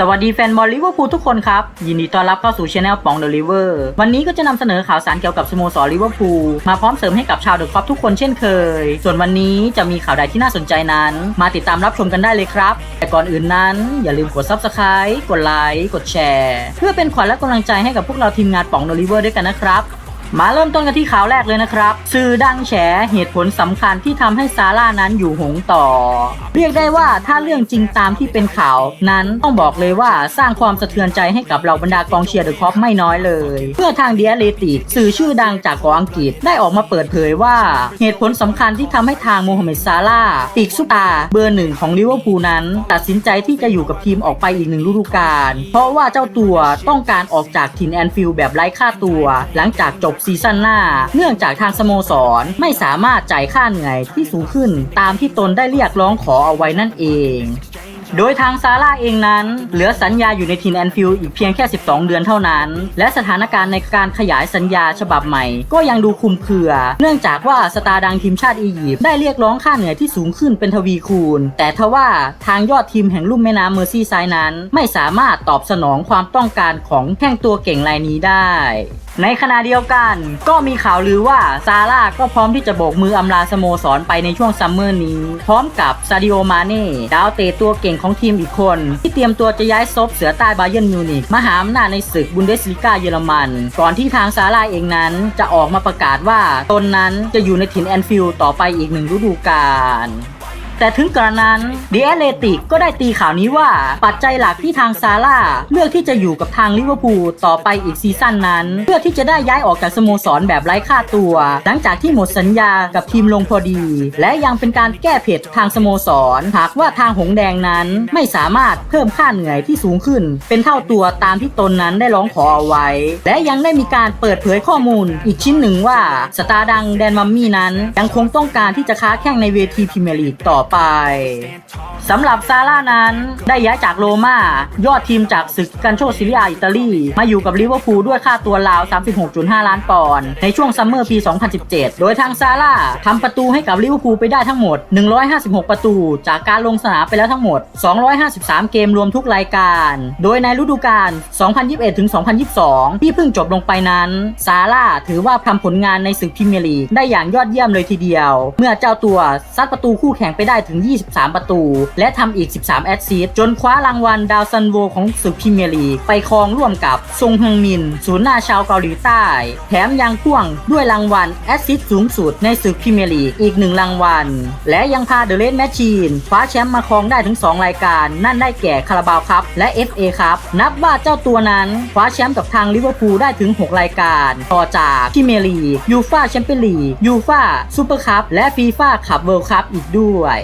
สวัสดีแฟนบอลลิเวอร์พูลทุกคนครับ ยินดีต้อนรับเข้าสู่ช anel ปองเดลิเวอร์วันนี้ก็จะนำเสนอข่าวสารเกี่ยวกับสโมสรลิเวอร์พูลมาพร้อมเสริมให้กับชาวเดอะคอปทุกคนเช่นเคย ส่วนวันนี้จะมีข่าวใดที่น่าสนใจนั้น มาติดตามรับชมกันได้เลยครับ แต่ก่อนอื่นนั้น อย่าลืมกด Subscribe กดไลค์กดแชร์ เพื่อเป็นขวัญและกำลังใจให้กับพวกเราทีมงานปองเดลิเวอร์ด้วยกันนะครับ มาเริ่มต้นกันที่ข่าวแรกเลยนะครับ สื่อดังแฉเหตุผลสำคัญที่ทำให้ซาร่านั้นอยู่หงต่อ เรียกได้ว่าถ้าเรื่องจริงตามที่เป็นข่าวนั้นต้องบอกเลยว่าสร้างความสะเทือนใจให้กับเหล่าบรรดากองเชียร์เดอะคอปไม่น้อยเลยเพื่อทางเดียเลติกสื่อชื่อดังจากกาะอังกฤษได้ออกมาเปิดเผยว่า เหตุผลสำคัญที่ทำให้ทางโมฮัมเหม็ดซาร่าห์ปีกซุปตาเบอร์หนึ่งของลิเวอร์พูลนั้น ตัดสินใจที่จะอยู่กับทีมออกไปอีกหนึ่งฤดูกาลเพราะว่าเจ้าตัวต้องการออกจากถิ่นแอนฟิลด์แบบไร้ค่าตัว หลังจากจบซีซั่นหน้า เนื่องจากทางสโมสรไม่สามารถจ่ายค่าเหนื่อยที่สูงขึ้นตามที่ตนได้เรียกร้องขอเอาไว้นั่นเองโดยทางซาร่าเองนั้น เหลือสัญญาอยู่ในทีมแอนฟิลด์อีกเพียงแค่ 12 เดือนเท่านั้น และสถานการณ์ในการขยายสัญญาฉบับใหม่ ก็ยังดูคุมเครือ เนื่องจากว่าสตาร์ดังทีมชาติอียิปต์ได้เรียกร้องค่าเหนื่อยที่สูงขึ้นเป็นทวีคูณ แต่ทว่าทางยอดทีมแห่งลุ่มแม่น้ำเมอร์ซี่ไซด์นั้น ไม่สามารถตอบสนองความต้องการของแข้งตัวเก่งรายนี้ได้ ในขณะเดียวกันก็มีข่าวลือว่าซาร่าก็พร้อมที่จะโบกมืออำลาสโมสรไปในช่วงซัมเมอร์นี้ พร้อมกับซาดิโอมาเน่ดาวเตะตัวเก่งของทีมอีกคน ที่เตรียมตัวจะย้ายซบเสือใต้บาเยิร์นมิวนิกมาหาอำนาจในศึกบุนเดสลิก้าเยอรมัน ก่อนที่ทางซาร่าเองนั้นจะออกมาประกาศว่าตนนั้นจะอยู่ในถิ่นแอนฟิลด์ต่อไปอีกหนึ่งฤดูกาล แต่ถึงกระนั้นดีแอเลติกก็ได้ตีข่าวนี้ว่า ปัจจัยหลักที่ทางซาร่าเลือกที่จะอยู่กับทางลิเวอร์พูลต่อไปอีกซีซั่นนั้น เพื่อที่จะได้ย้ายออกจากสโมสรแบบไร้ค่าตัว หลังจากที่หมดสัญญากับทีมลงพอดี และยังเป็นการแก้เผ็ดทางสโมสรหากว่าทางหงแดงนั้นไม่สามารถเพิ่มค่าเหนื่อยที่สูงขึ้น เป็นเท่าตัวตามที่ตนนั้นได้ร้องขอเอาไว้ และยังได้มีการเปิดเผยข้อมูล อีกชิ้นหนึ่งว่าสตาร์ดังแดนมัมมี่นั้น ยังคงต้องการที่จะค้าแข่งในเวทีพรีเมียร์ลีกต่อไปสำหรับซาร่านั้นได้ย้ายจากโรม่ายอดทีมจากศึกกันโชซิเลียอิตาลี มาอยู่กับลิเวอร์พูลด้วยค่าตัวราว 36.5 ล้านปอนด์ในช่วงซัมเมอร์ปี 2017 โดยทางซาร่าทำประตูให้กับลิเวอร์พูลไปได้ทั้งหมด 156 ประตู จากการลงสนามไปแล้วทั้งหมด 253 เกมรวมทุกรายการ โดยในฤดูกาล 2021-2022 ที่เพิ่งจบลงไปนั้น ซาร่าถือว่าทำผลงานในศึกพรีเมียร์ลีกได้อย่างยอดเยี่ยมเลยทีเดียว เมื่อเจ้าตัวซัดประตูคู่แข่งไปได้ถึง 23 ประตู และทำอีก 13 แอสซิสต์จนคว้ารางวัลดาวซันโวของศึกพรีเมียร์ลีกไปครองร่วมกับซงฮงมิน ศูนย์หน้าชาวเกาหลีใต้ แถมยังพ่วงด้วยรางวัลแอสซิสต์สูงสุดในศึกพรีเมียร์ลีกอีกหนึ่งรางวัล และยังพาเดอะเลดแมชชีนคว้าแชมป์มาครองได้ถึง 2 รายการ นั่นได้แก่คาราบาวครับและ FA ครับนับว่าเจ้าตัวนั้นคว้าแชมป์กับทางลิเวอร์พูลได้ถึง 6 รายการ ต่อจากพรีเมียร์ลีกยูฟาแชมเปี้ยนลีกยูฟาซูเปอร์คัพและฟีฟ่าคัพเวิลด์คัพอีกด้วย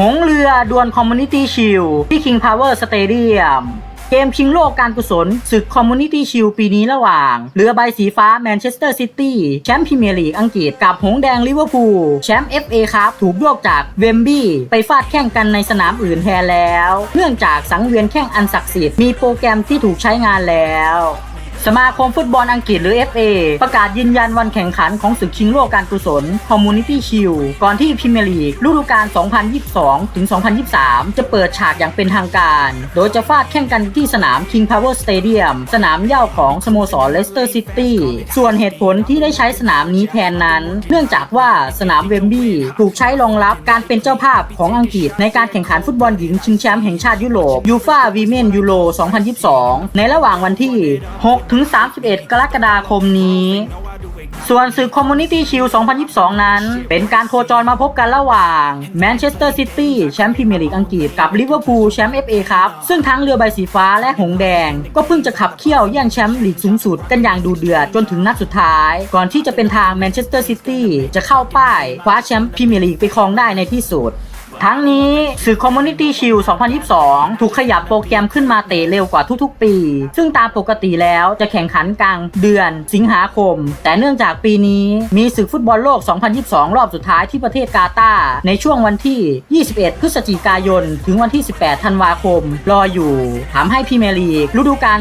หงเรือดวลคอมมูนิตี้ชิลที่ King Power Stadium เกมชิงโลกการกุศลศึกคอมมูนิตี้ชิลปีนี้ระหว่าง เรือใบสีฟ้าแมนเชสเตอร์ซิตี้แชมป์พรีเมียร์ลีกอังกฤษกับหงแดงลิเวอร์พูลแชมป์ FA ครับถูกโยกจากเวมบี้ไปฟาดแข่งกันในสนามอื่นแทนแล้ว เนื่องจากสังเวียนแข่งอันศักดิ์สิทธิ์มีโปรแกรมที่ถูกใช้งานแล้ว สมาคมฟุตบอลอังกฤษหรือ FA ประกาศยืนยันวันแข่งขันของศึกชิงโลกการกุศล Community Shield ก่อนที่พรีเมียร์ลีกฤดูกาล 2022 ถึง 2023 จะเปิดฉากอย่างเป็นทางการ โดยจะฟาดแข่งกันที่สนาม King Power Stadium สนามเย้าของสโมสร Leicester City ส่วนเหตุผลที่ได้ใช้สนามนี้แทนนั้น เนื่องจากว่าสนามเวมบี้ถูกใช้รองรับการเป็นเจ้าภาพของอังกฤษ ในการแข่งขันฟุตบอลหญิงชิงแชมป์แห่งชาติยุโรป UEFA Women Euro 2022 ในระหว่างวันที่6ถึง 31 กรกฎาคมนี้ ส่วนศึก Community Shield 2022 นั้น เป็นการโคจรมาพบกันระหว่าง Manchester City แชมป์พรีเมียร์ลีกอังกฤษกับ Liverpool แชมป์ FA ครับซึ่งทั้งเรือใบสีฟ้าและหงแดง ก็เพิ่งจะขับเคี่ยวแย่งแชมป์ลีกสูงสุดกันอย่างดูเดือดจนถึงนัดสุดท้าย ก่อนที่จะเป็นทาง Manchester City จะเข้าป้ายคว้าแชมป์พรีเมียร์ลีกไปครองได้ในที่สุด ทั้งนี้สื่อ Community Shield 2022 ถูกขยับโปรแกรมขึ้นมาเตะเร็วกว่าทุกๆ ปี ซึ่งตามปกติแล้วจะแข่งขันกลางเดือนสิงหาคม แต่เนื่องจากปีนี้มีศึกฟุตบอลโลก 2022 รอบสุดท้ายที่ประเทศกาตาร์ในช่วงวันที่ 21 พฤศจิกายน ถึงวันที่ 18 ธันวาคม รออยู่ทำให้พรีเมียร์ลีกฤดูกาล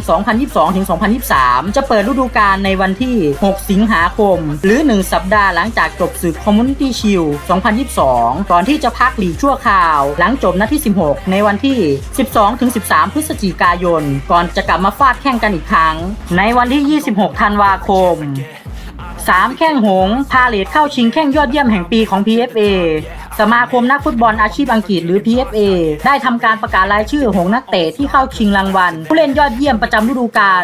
2022-2023 จะเปิดฤดูกาลในวันที่ 6 สิงหาคม หรือ 1 สัปดาห์หลังจากจบศึก Community Shield 2022 ก่อนที่จะพักลีกชั่วคราว หลังจบนัดที่ 16 ในวันที่ 12-13 พฤศจิกายน ก่อนจะกลับมาฟาดแข่งกันอีกครั้ง ในวันที่ 26 ธันวาคม 3 แข้งหงพาเลทเข้าชิงแข้งยอดเยี่ยมแห่งปีของ PFA สมาคมนักฟุตบอลอาชีพอังกฤษหรือ PFA ได้ทำการประกาศรายชื่อหงส์นักเตะที่เข้าชิงรางวัล ผู้เล่นยอดเยี่ยมประจำฤดูกาล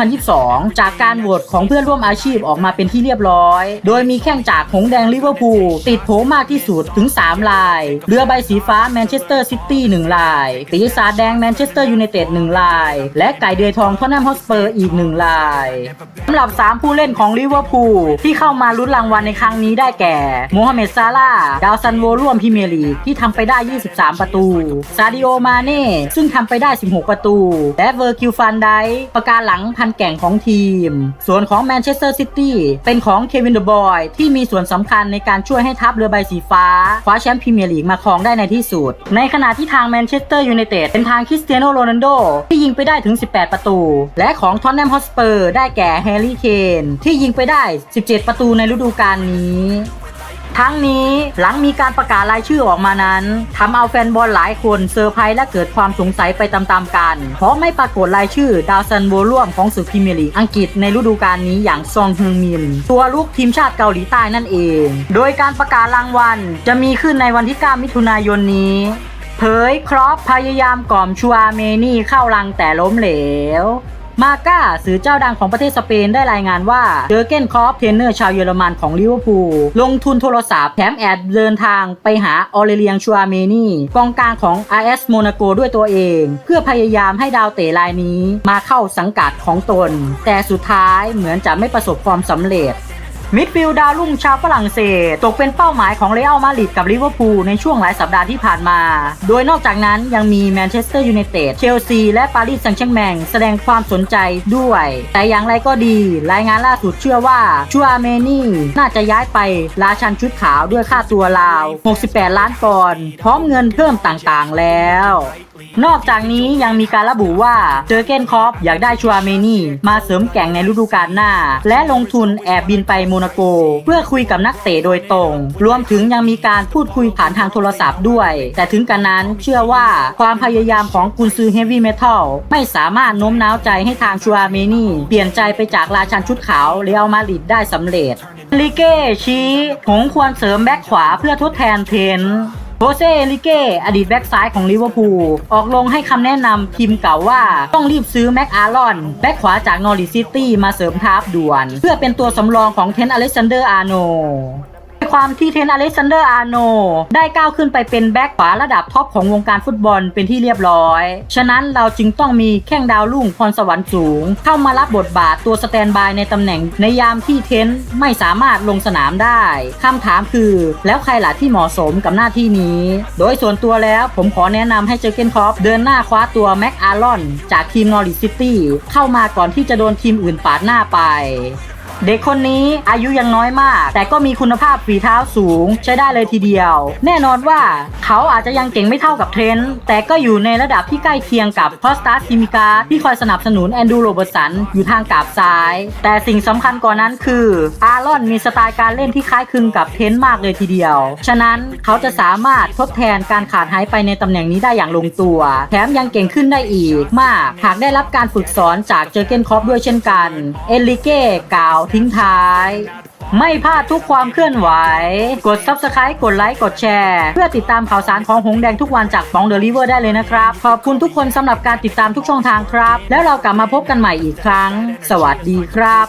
2021-2022 จากการโหวตของเพื่อนร่วมอาชีพออกมาเป็นที่เรียบร้อย โดยมีแข้งจากหงส์แดงลิเวอร์พูลติดโผมากที่สุดถึง 3 ลาย เรือใบสีฟ้าแมนเชสเตอร์ซิตี้1ลายปีศาแดงแมนเชสเตอร์ยูไนเต็ด1ลาย และไก่เดือยทองทอตแนมฮอสเปอร์อีก 1 ลายสำหรับ 3 ผู้เล่นของลิเวอร์พูลที่เข้ามาลุ้นรางวัลในครั้งนี้ได้แก่โมฮัมเหม็ดซาลาห์ดาวซันโวร่วมพรีเมร์ลีที่ทำไปได้ 23 ประตู ซาดิโอมาเน่ ซึ่งทำไปได้ 16 ประตู และเวอร์คิวฟันไดประการหลังพันแก่งของทีม ส่วนของแมนเชสเตอร์ซิตี้เป็นของเควินเดอะบอยที่มีส่วนสำคัญในการช่วยให้ทัพเรือใบสีฟ้า คว้าแชมป์พรีเมียร์ลีกมาครองได้ในที่สุด ในขณะที่ทางแมนเชสเตอร์ยูไนเต็ดเป็นทางคริสเตียโนโรนัลโดที่ยิงไปได้ถึง 18 ประตู และของทอนแนมฮอสเปอร์ได้แก่แฮร์รี่เคนที่ยิงไปได้ 17 ประตูในฤดูกาลนี้ ทั้งนี้หลังมีการประกาศรายชื่อออกมานั้นทำเอาแฟนบอลหลายคนเซอร์ไพรส์และเกิดความสงสัยไปตามๆกัน เพราะไม่ปรากฏรายชื่อดาวซันโวร่วมของศึกพรีเมียร์ลีกอังกฤษในฤดูกาลนี้อย่างซองฮึงมิน ตัวลูกทีมชาติเกาหลีใต้นั่นเอง โดยการประกาศรางวัลจะมีขึ้นในวันที่ 9 มิถุนายนนี้เผยครอปพยายามกล่อมชัวเมนี่เข้ารังแต่ล้มเหลว มาก้าสื่อเจ้าดังของประเทศสเปนได้รายงานว่าเจอร์เกนคอฟเทรนเนอร์ชาวเยอรมันของลิเวอร์พูลลงทุนโทรศัพท์แถมแอดเดินทางไปหาออเรเลียงชัวเมนี่กองกลางของ RS โมนาโกด้วยตัวเอง เพื่อพยายามให้ดาวเตะรายนี้มาเข้าสังกัดของตน แต่สุดท้ายเหมือนจะไม่ประสบความสำเร็จ มิดฟิลด์ดาวรุ่งชาวฝรั่งเศส ตกเป็นเป้าหมายของเรอัลมาดริดกับลิเวอร์พูลในช่วงหลายสัปดาห์ที่ผ่านมา โดยนอกจากนั้นยังมีแมนเชสเตอร์ยูไนเต็ดเชลซีและปารีสแซงต์แชร์แมงแสดงความสนใจด้วย แต่อย่างไรก็ดี รายงานล่าสุดเชื่อว่าชัวเมนี่น่าจะย้ายไปราชันชุดขาวด้วยค่าตัวราว 68 ล้านปอนด์พร้อมเงินเพิ่มต่างๆแล้ว นอกจากนี้ยังมีการระบุว่าเจอเกนคอปอยากได้ชัวเมนี่ มาเสริมแก่งในฤดูกาลหน้า และลงทุนแอบบินไปโมนาโก เพื่อคุยกับนักเตะโดยตรง รวมถึงยังมีการพูดคุยผ่านทางโทรศัพท์ด้วย แต่ถึงกันนั้นเชื่อว่าความพยายามของกุนซือเฮฟวี่เมทัลไม่สามารถโน้มน้าวใจให้ทางชัวเมนี่ เปลี่ยนใจไปจากราชันชุดขาวเรอัลมาดริดได้สำเร็จลิเก้ชี้หงควรเสริมแบ็คขวาเพื่อทดแทนเทน เซเอลิเกอดีตแบ็กซ้ายของลิเวอร์พูลออกลงให้คำแนะนำทีมเก่าว่าต้องรีบซื้อแม็กอารอน แบ็กขวาจากนอริซิตี้มาเสริมทัพด่วน เพื่อเป็นตัวสำรองของเทนอเล็กซานเดอร์อาร์โน ความที่เทนอเล็กซานเดอร์อาร์โนได้ก้าวขึ้นไปเป็นแบ็กขวาระดับท็อปของวงการฟุตบอลเป็นที่เรียบร้อย ฉะนั้นเราจึงต้องมีแข้งดาวรุ่งพรสวรรค์สูง เข้ามารับบทบาทตัวสแตนบายในตำแหน่งในยามที่เทนไม่สามารถลงสนามได้คำถามคือ แล้วใครล่ะที่เหมาะสมกับหน้าที่นี้ โดยส่วนตัวแล้วผมขอแนะนำให้เจอเกนคอปเดินหน้าคว้าตัวแม็กอารอนจากทีมนอริซิตี้เข้ามาก่อนที่จะโดนทีมอื่นปาดหน้าไป เด็กคนนี้อายุยังน้อยมาก แต่ก็มีคุณภาพฝีเท้าสูงใช้ได้เลยทีเดียว แน่นอนว่าเขาอาจจะยังเก่งไม่เท่ากับเทรนต์แต่ก็อยู่ในระดับที่ใกล้เคียงกับพอสตาร์ซิมิกาที่คอยสนับสนุนแอนดูโรเบิร์ตสันอยู่ทางกาบซ้าย แต่สิ่งสำคัญกว่านั้นคืออารอนมีสไตล์การเล่นที่คล้ายคลึงกับเทรนต์มากเลยทีเดียว ฉะนั้นเขาจะสามารถทดแทนการขาดหายไปในตำแหน่งนี้ได้อย่างลงตัว แถมยังเก่งขึ้นได้อีก มาก หากได้รับการฝึกสอนจากเจอเกนคอปด้วยเช่นกัน เอลิเก้กล่าวทิ้งท้าย ไม่พลาดทุกความเคลื่อนไหว กด Subscribe กดไลค์กดแชร์ เพื่อติดตามข่าวสารของหงแดงทุกวันจากปองเดลิเวอร์ได้เลยนะครับ ขอบคุณทุกคนสำหรับการติดตามทุกช่องทางครับ แล้วเรากลับมาพบกันใหม่อีกครั้ง สวัสดีครับ